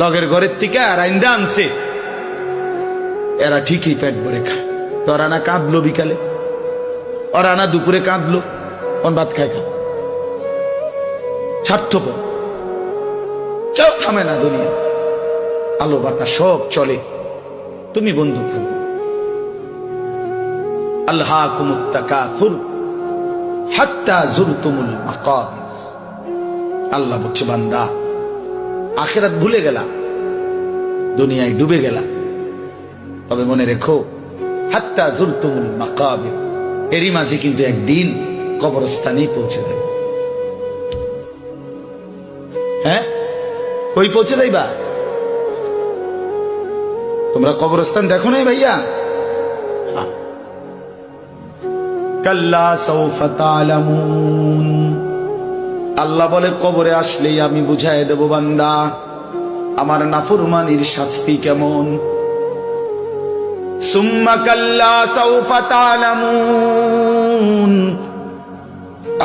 লগের ঘরের থেকে আর আইন্দা আনছে। এরা ঠিকই পেট ভরে খায়। তোরা না কাঁদলো বিকালে। ওরা না দুপুরে কাঁদলো কোন ভাত খায় খা স্বার্থপর। কেউ থামে না দুনিয়া। আলো বাতা সব চলে। তুমি বন্ধু থাকো। আল্লাহ কুমুত্তাকাসুর হাত্তা জুরতুমুল মাকাবির। আল্লাহ বলছে, বান্দা আখেরাত ভুলে গেলা। দুনিয়ায় ডুবে গেলা। তবে মনে রেখো, হাত্তা জুরতুমুল মাকাবির। এরই মাঝে কিন্তু একদিন কবরস্থানেই পৌঁছে দেবে হ্যাঁ? ওই পৌঁছে যাইবা? তোমরা কবরস্থান দেখো নাই ভাইয়া? কাল্লা সৌফা তালামুন আল্লাহ বলে, কবরে আসলেই আমি বুঝাই দেব বান্দা, আমার নাফরমানির শাস্তি কেমন?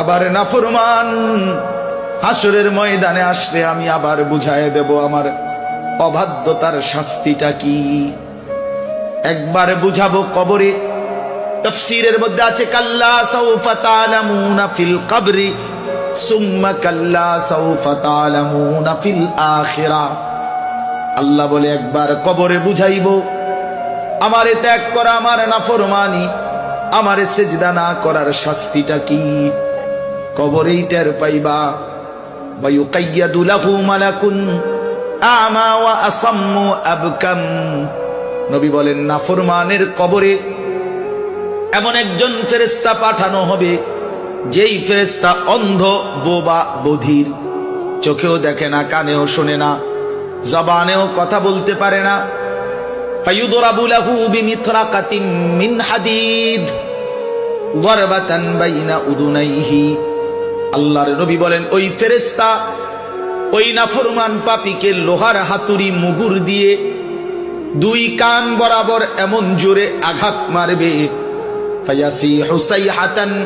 আবার নাফরমান হাসরের ময়দানে আসলে আমি আবার বুঝাই দেব, আমার অবাধ্যতার শাস্তিটা কি? একবার বুঝাবো কবরে। তফসিরের মধ্যে আছে, কাল্লা সৌফা ফিল কবরি। সুম্মা কাল্লা সৌফা তালামুনা ফিল আখিরা আল্লাহ বলে একবার কবরে বুঝাইব আমারে ত্যাগ করা আমার নাফরমানি আমারে সেজদা না করার শাস্তিটা কি কবরেই টের পাইবা ويقيد له ملك أعمى وأصم أبكم নবী বলেন নাফরমানের কবরে এমন একজন ফেরেস্তা পাঠানো হবে যেই ফেরেস্তা অন্ধ, বোবা, বধির, চোখেও দেখে না, কানেও শোনে না, জবানেও কথা বলতে পারে না। আল্লাহর বলেন, ওই ফেরেস্তা ওই নাফরমান পাপিকে লোহার হাতুড়ি দিয়ে দুই কান বরাবর এমন জোরে আঘাত মারবে। হাতান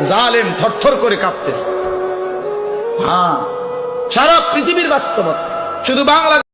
জালেম থরথর করে কাঁপতেছে। হ্যাঁ সারা পৃথিবীর বাস্তবতা। শুধু বাংলা